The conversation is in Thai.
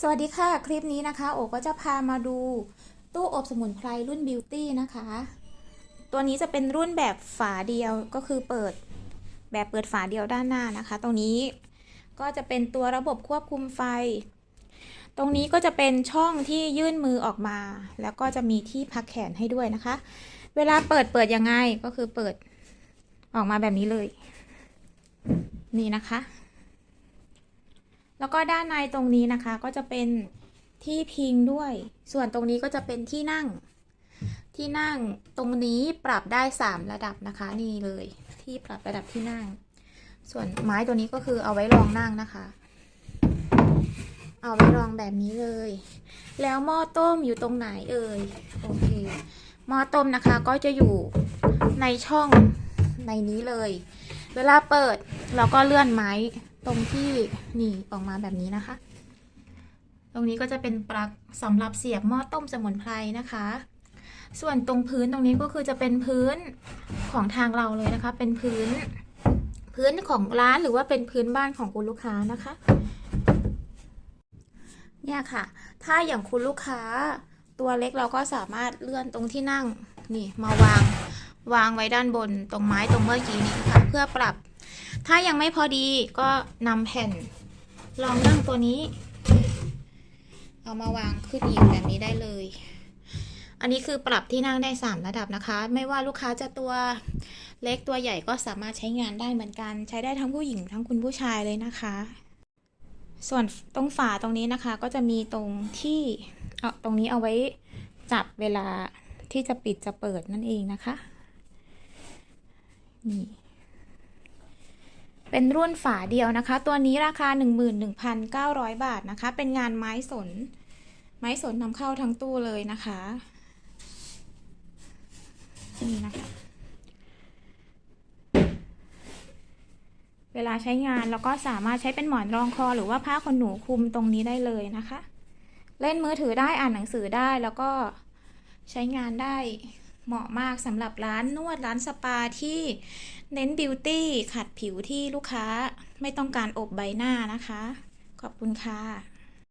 สวัสดีค่ะ คลิปนี้นะคะ โอก็จะพามาดูตู้อบสมุนไพรรุ่นบิวตี้นะคะ ตัวนี้จะเป็นรุ่นแบบฝาเดียวก็คือเปิดแบบเปิดฝาเดียวด้านหน้านะคะ ตรงนี้ก็จะเป็นตัวระบบควบคุมไฟ ตรงนี้ก็จะเป็นช่องที่ยื่นมือออกมา แล้วก็จะมีที่พักแขนให้ด้วยนะคะ เวลาเปิดเปิดยังไงก็คือเปิดออกมาแบบนี้เลย นี่นะคะ แล้วก็ด้านในตรงนี้นะคะก็จะเป็นที่พิงด้วย ส่วนตรงนี้ก็จะเป็นที่นั่ง ที่นั่งตรงนี้ปรับได้ 3 ระดับนะคะ นี่เลยที่ปรับระดับที่นั่ง ส่วนไม้ตัวนี้ก็คือเอาไว้รองนั่งนะคะ เอาไว้รองแบบนี้เลย แล้วหม้อต้มอยู่ตรงไหนเอ่ยโอเคหม้อต้มนะคะก็จะอยู่ในช่องในนี้เลย เวลาเปิดเราก็เลื่อนไม้ ตรงที่นี่ออกมาแบบนี้นะคะ ตรงนี้ก็จะเป็นปลั๊กสำหรับเสียบหม้อต้มสมุนไพรนะคะ ส่วนตรงพื้นตรงนี้ก็คือจะเป็นพื้นของทางเราเลยนะคะ เป็นพื้น พื้นของร้านหรือว่าเป็นพื้นบ้านของคุณลูกค้านะคะ เนี่ยค่ะ ถ้าอย่างคุณลูกค้าตัวเล็กเราก็สามารถเลื่อนตรงที่นั่งนี่มาวางวางไว้ด้านบนตรงไม้ตรงเมื่อกี้นี้ค่ะเพื่อปรับ ถ้ายังไม่พอดีก็นำแผ่นรองนั่งตัวนี้ เอามาวางขึ้นอีกแบบนี้ได้เลย อันนี้คือปรับที่นั่งได้ 3 ระดับนะคะ ไม่ว่าลูกค้าจะตัวเล็กตัวใหญ่ก็สามารถใช้งานได้เหมือนกัน ใช้ได้ทั้งผู้หญิงทั้งคุณผู้ชายเลยนะคะ ส่วนตรงฝาตรงนี้นะคะ ก็จะมีตรงที่เอาตรงนี้เอาไว้จับเวลาที่จะปิดจะเปิดนั่นเองนะคะ นี่ เป็นรุ่นฝาเดียวนะคะ ตัวนี้ราคา 11,900 บาทนะคะ เป็นงานไม้สน ไม้สนนำเข้าทั้งตู้เลยนะคะ นี่นะคะ เวลาใช้งานเราก็สามารถใช้เป็นหมอนรองคอหรือว่าผ้าขนหนูคลุมตรงนี้ได้เลยนะคะ เล่นมือถือได้อ่านหนังสือได้แล้วก็ใช้งานได้ เหมาะมากสำหรับร้านนวดร้านสปาที่เน้นบิวตี้ขัดผิวที่ลูกค้าไม่ต้องการอบใบหน้านะคะ ขอบคุณค่ะ